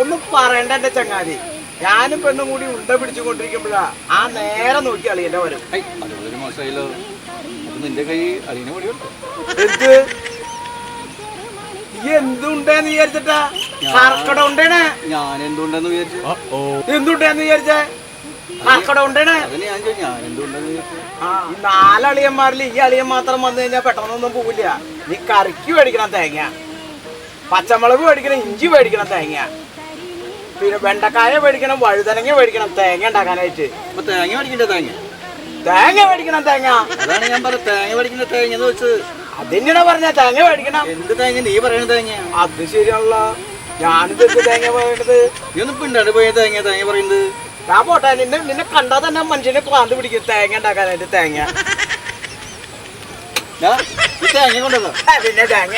ഒന്നും പറയണ്ട എന്റെ ചങ്ങാതി. ഞാനും പെണ്ണും കൂടി ഉണ്ട പിടിച്ചുകൊണ്ടിരിക്കുമ്പോഴാ ആ നേരെ നോക്കി അളിയന്റെ വരും. ഐ അതുപോലെ നിന്റെ കൈ അളിയനെ കൂടി ഉണ്ട് എന്ത്? ഈ എന്തുണ്ടെന്ന് വിചാരിച്ചിട്ടാ? കർക്കട ഉണ്ടേണ് ഞാൻ എന്തുണ്ടെന്ന് വിചാരിച്ചു. എന്തുണ്ടെന്ന് വിചാരിച്ചേ? കർക്കട ഉണ്ടേണ് അതിന് ഞാൻ ഞാൻ എന്തുകൊണ്ടെന്ന് വിചാരിച്ചു. ആ ഈ നാലളിയന്മാരിൽ ഈ അളിയൻ മാത്രം വന്നു കഴിഞ്ഞാൽ പെട്ടെന്നൊന്നും പോവില്ല. നീ കറിക്ക് മേടിക്കണം തേങ്ങ. പച്ചമുളക് മേടിക്കണം ഇഞ്ചി മേടിക്കണം തേങ്ങ. പിന്നെ വെണ്ടക്കായ മേടിക്കണം വഴുതനങ്ങ മേടിക്കണം തേങ്ങ ഉണ്ടാക്കാനായിട്ട്. അപ്പൊ തേങ്ങ മേടിക്കണ്ടേ തേങ്ങ? തേങ്ങ മേടിക്കണം തേങ്ങ. അതാണ് ഞാൻ പറഞ്ഞത് തേങ്ങ മേടിക്കുന്ന തേങ്ങ എന്ന് പറഞ്ഞ തേങ്ങ മേടിക്കണം. എന്ത് തേങ്ങ? നീ പറയണ തേങ്ങ. അത് ശരിയാണല്ലോ. ഞാനിത് എന്ത് തേങ്ങ പറയണത്? നീ ഒന്നും പിണ്ടാണ്ട് പോയ തേങ്ങ തേങ്ങ പറയുന്നത് ഞാൻ പോട്ടെ നിന്നെ നിന്നെ കണ്ടാൽ തന്നെ മനുഷ്യനെ പ്രാന്ത് പിടിക്കും തേങ്ങ ഉണ്ടാക്കാനായിട്ട് തേങ്ങ. തേങ്ങ കൊണ്ടല്ലോ പിന്നെ തേങ്ങ